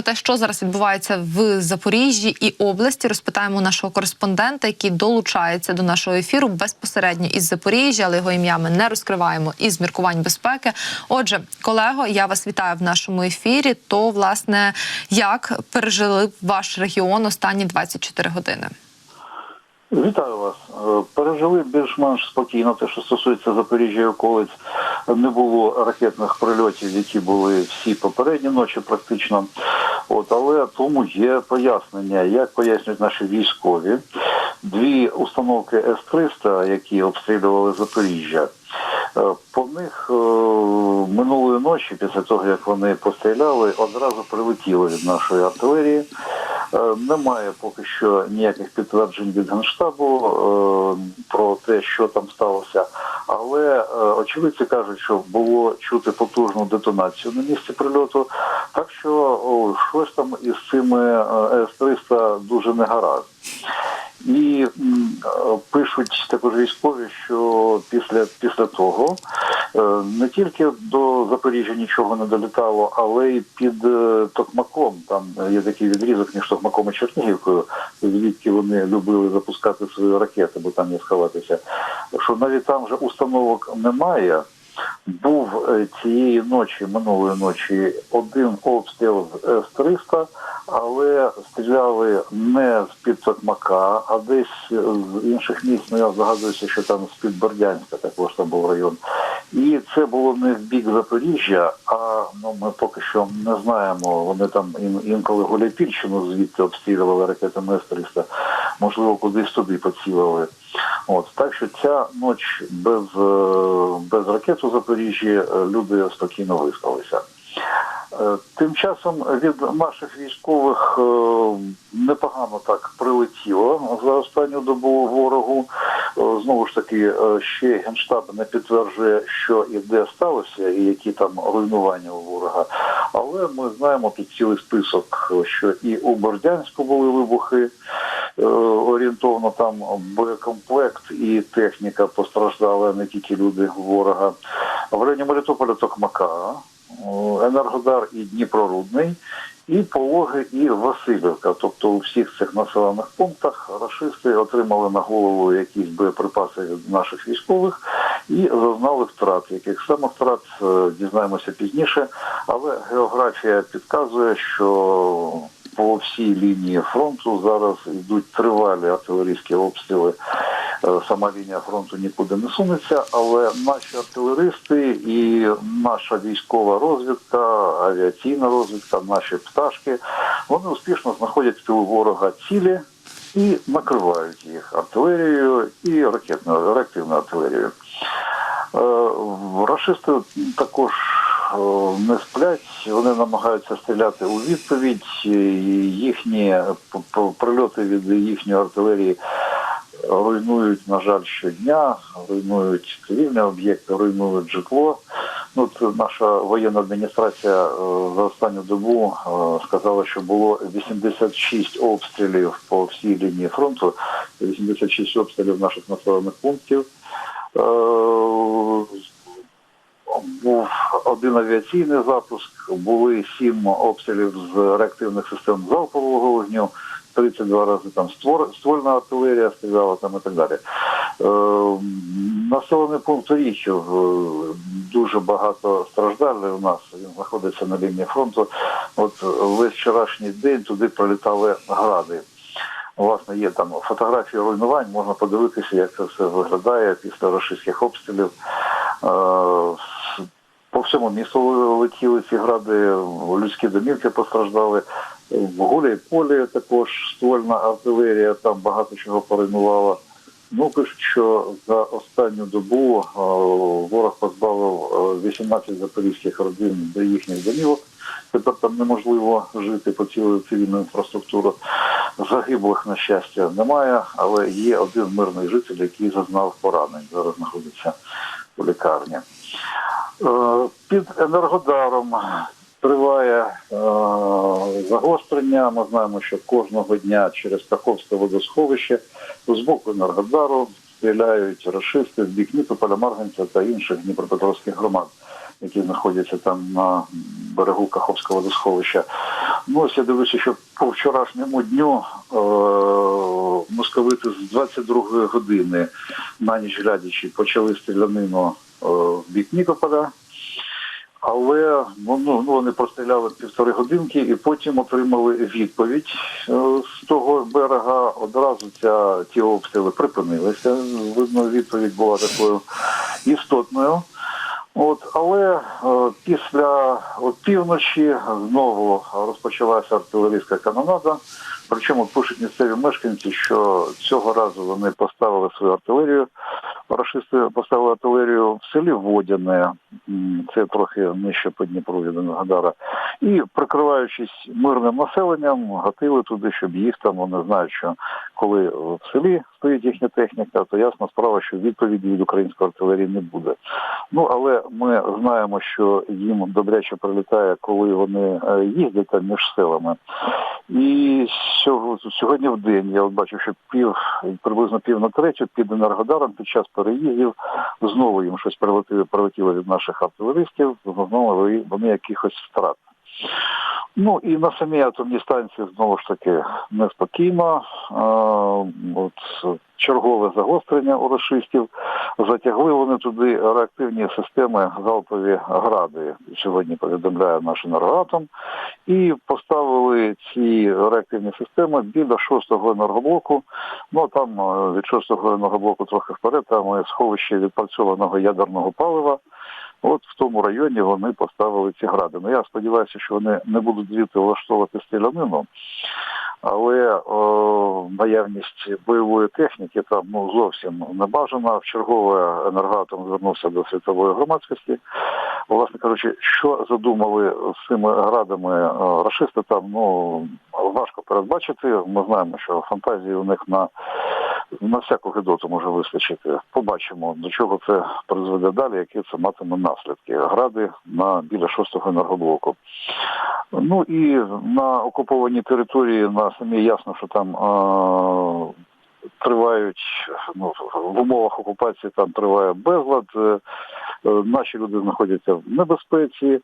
Про те, що зараз відбувається в Запоріжжі і області, розпитаємо нашого кореспондента, який долучається до нашого ефіру безпосередньо із Запоріжжя, але його ім'я ми не розкриваємо із міркувань безпеки. Отже, колего, я вас вітаю в нашому ефірі. То власне як пережили ваш регіон останні 24 години? Вітаю вас. Е, Пережили більш-менш спокійно. Те, що стосується Запоріжжя і околиць, не було ракетних прильотів, які були всі попередні ночі, практично. От, але тому є пояснення, як пояснюють наші військові. Дві установки С-300, які обстрілювали Запоріжжя. е, По них е, минулої ночі, після того як вони постріляли, одразу прилетіли від нашої артилерії. Е, Немає поки що ніяких підтверджень від генштабу е, про те, що там сталося. Але е, очевидці кажуть, що було чути потужну детонацію на місці прильоту. Так що о, щось там із цими е, С-300 дуже не гаразд. І пишуть також військові, що після, після того не тільки до Запоріжжя нічого не долітало, але й під е, Токмаком. Там є такий відрізок між Токмаком і Чернігівкою, звідки вони любили запускати свої ракети, бо там є сховатися. Що навіть там вже установок немає. Був е, цієї ночі, минулої ночі, один обстріл з С-300, але стріляли не з-під Токмака, а десь з інших місць. Ну, я здогадуюся, що там з-під Бердянська також там був район. І це було не в бік Запоріжжя, а ну, ми поки що не знаємо. Вони там ін- інколи Гуляйпільщину звідти обстрілювали ракетами С-300, можливо, кудись туди поцілили. От так що ця ніч без, е, без ракет у Запоріжжі е, люди спокійно виспалися. Е, Тим часом від наших військових е, непогано так прилетіло за останню добу ворогу. Е, Знову ж таки, ще генштаб не підтверджує, що і де сталося, і які там руйнування у ворога. Але ми знаємо тут цілий список, що і у Бордянську були вибухи. Орієнтовно там боєкомплект і техніка постраждали, не тільки люди ворога. В районі Мелітополя Токмака, Енергодар і Дніпрорудний, і Пологи, і Васильівка. Тобто у всіх цих населених пунктах рашисти отримали на голову якісь боєприпаси від наших військових і зазнали втрат. Яких саме втрат е, дізнаємося пізніше, але географія підказує, що по всій лінії фронту зараз йдуть тривалі артилерійські обстріли. Е, Сама лінія фронту нікуди не сунеться, але наші артилеристи і наша військова розвідка, авіаційна розвідка, наші пташки, вони успішно знаходять тилу ворога цілі і накривають їх артилерією і ракетною реактивною артилерією. Е, Рашисти також е, не сплять, вони намагаються стріляти у відповідь. Їхні прильоти від їхньої артилерії руйнують, на жаль, щодня, руйнують цивільні об'єкти, руйнують житло. Ну, наша воєнна адміністрація е, за останню добу е, сказала, що було 86 обстрілів по всій лінії фронту, 86 обстрілів наших населених пунктів. Е, був один авіаційний запуск, були сім обстрілів з реактивних систем залпового вогню, 32 рази там створ, ствольна артилерія стріляла там і так далі. Е, населений пункт Річів е, дуже багато страждали у нас. Він знаходиться на лінії фронту. От весь вчорашній день туди пролітали гради. Власне, є там фотографії руйнувань, можна подивитися, як це все виглядає після російських обстрілів. Е, По всьому місту летіли ці гради, людські домівки постраждали. В Гулі полі також ствольна артилерія, там багато чого поруйнувала. Ну, що за останню добу е, ворог позбавив е, 18 запорізьких родин до їхніх домівок. Тепер там неможливо жити по цілу цивільну інфраструктуру. Загиблих, на щастя, немає, але є один мирний житель, який зазнав поранень. Зараз знаходиться у лікарні. Е, Під Енергодаром триває е, загострення. Ми знаємо, що кожного дня через Каховське водосховище з боку Енергодару стріляють рашисти в бік Нікополя, Марганця та інших дніпропетровських громад, які знаходяться там на берегу Каховського водосховища. Ну, ось я дивлюся, що по вчорашньому дню е, московити з 22 години на ніч глядячи почали стрілянину е, в бік Нікополя. Але ну, ну, ну, вони постріляли півтори годинки і потім отримали відповідь е, з того берега. Одразу ця ті обстріли припинилися. Видно, відповідь була такою істотною. От, але е, після півночі знову розпочалася артилерійська канонада. Причому пишуть місцеві мешканці, що цього разу вони поставили свою артилерію. Рашисти поставили артилерію в селі Водяне, це трохи нижче по Дніпру від Енергодара, і прикриваючись мирним населенням, гатили туди, щоб їх там вони знають, що коли в селі стоїть їхня техніка, то ясна справа, що відповіді від української артилерії не буде. Ну але ми знаємо, що їм добряче прилітає, коли вони е, їздять там між селами. І сьогодні в день я от бачив, що пів приблизно пів на третю під енергодаром під час переїздів знову їм щось прилетіло, прилетіло від наших артилеристів, знову вони- вони якихось втрат. Ну і на самій атомній станції знову ж таки неспокійно. От чергове загострення у рашистів. Затягли вони туди реактивні системи залпові гради. Сьогодні повідомляє наш енергоатом. І поставили ці реактивні системи біля шостого енергоблоку. Ну там е, від шостого енергоблоку трохи вперед, там е, сховище відпрацьованого ядерного палива. От в тому районі вони поставили ці гради. Ну я сподіваюся, що вони не будуть звідти влаштовувати стрілянину, але о, наявність бойової техніки там ну зовсім не бажана. В чергове енергоатом звернувся до світової громадськості. Власне кажучи, що задумали з цими градами е, рашисти там, ну важко передбачити. Ми знаємо, що фантазії у них на на всяку гидоту може вистачити. Побачимо, до чого це призведе далі, які це матиме наслідки. Гради на біля шостого енергоблоку. Ну і на окупованій території на самі ясно, що там е- тривають ну, в умовах окупації там триває безлад. Е, е, Наші люди знаходяться в небезпеці. Е,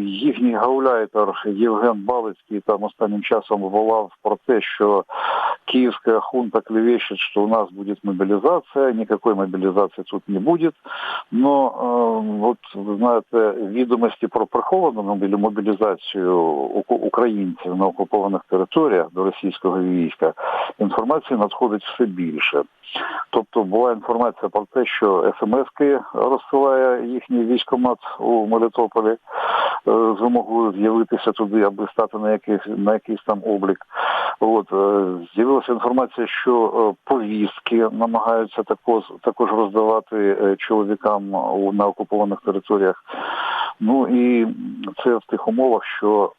Їхній гауляйтер Євген Балицький там останнім часом волав про те, що киевская хунта клевещет, что у нас будет мобилизация, никакой мобилизации тут не будет. Но э, вот, ви знаєте, відомості про приховану мобілізацію українців на окупованих територіях до російського війська, інформації надходить все більше. Тобто була інформація про те, що смс-ки розсилає їхній військомат у Мелітополі е, з вимогою з'явитися туди, аби стати на якийсь на якийсь там облік. От е, з'явилася інформація, що е, повістки намагаються також також роздавати чоловікам на окупованих територіях. Ну і це в тих умовах, що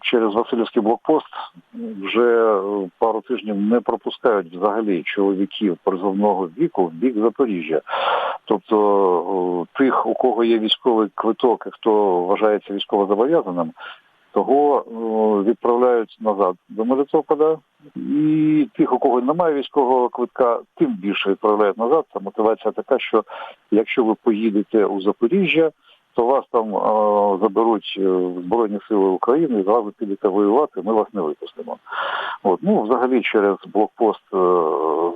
через Васильівський блокпост вже е, пару тижнів не пропускають взагалі чоловіків призовного віку в бік Запоріжжя. Тобто тих, у кого є військовий квиток і хто вважається військовозобов'язаним, того відправляють назад до Мелітополя. І тих, у кого немає військового квитка, тим більше відправляють назад. Це мотивація така, що якщо ви поїдете у Запоріжжя, то вас там заберуть е, Збройні Сили України і зразу підете воювати, ми вас не випустимо. От, ну, взагалі через блокпост е,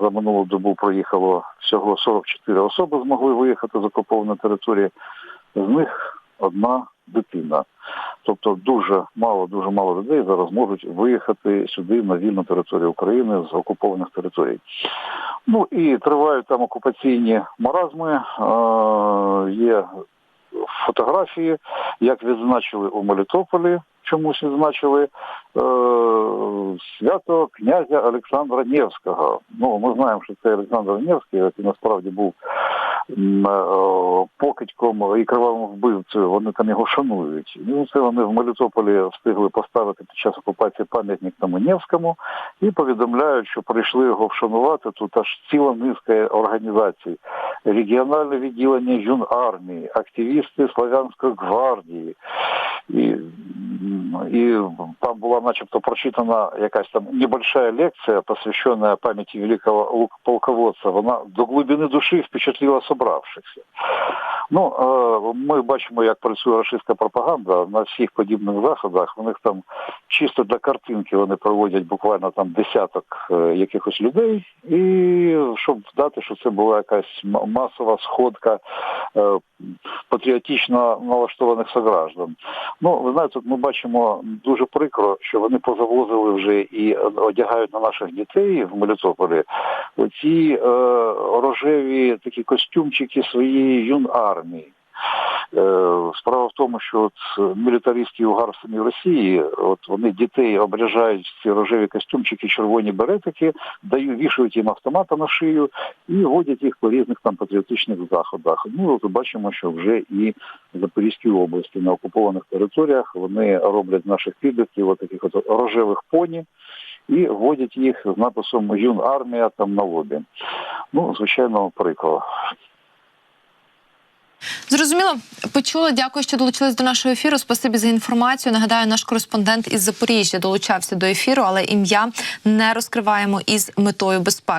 за минулу добу проїхало всього 44 особи змогли виїхати з окупованої території, з них одна дитина. Тобто дуже мало, дуже мало людей зараз можуть виїхати сюди на вільну територію України з окупованих територій. Ну і тривають там окупаційні маразми. Е, є фотографії, як відзначили у Мелітополі, чомусь відзначили е, свято князя Олександра Невського. Ну, ми знаємо, що це Олександр Невський, який насправді був покидьком і кривавим вбивцею, вони там його шанують. Ну, це вони в Мелітополі встигли поставити під час окупації пам'ятник тому Невському і повідомляють, що прийшли його вшанувати тут аж ціла низка організацій. Регіональне відділення юнармії, активісти Славянської гвардії. І, і там була начебто прочитана якась там небольшая лекція, посвящена памяти великого полководца. Вона до глибини душі впечатлила собравшихся. Ну, е, ми бачимо, як працює російська пропаганда на всіх подібних заходах. У них там чисто для картинки вони проводять буквально там десяток е, якихось людей, і щоб вдати, що це була якась масова сходка е, патріотично налаштованих сограждан. Ну, ви знаєте, тут ми дуже прикро, що вони позавозили вже і одягають на наших дітей в Мелітополі оці е, рожеві такі костюмчики своєї юнармії. Е, Справа в тому, що от мілітаристські угар в Росії, от вони дітей обряжають в ці рожеві костюмчики, червоні беретики, дають, вішають їм автомата на шию і водять їх по різних там патріотичних заходах. Ну от бачимо, що вже і в Запорізькій області на окупованих територіях вони роблять наших підлітків от таких от рожевих поні. І вводять їх з написом Юн армія там на лобі. Ну, звичайно, прикро. Зрозуміло, почула. Дякую, що долучились до нашого ефіру. Спасибі за інформацію. Нагадаю, наш кореспондент із Запоріжжя долучався до ефіру, але ім'я не розкриваємо із метою безпеки.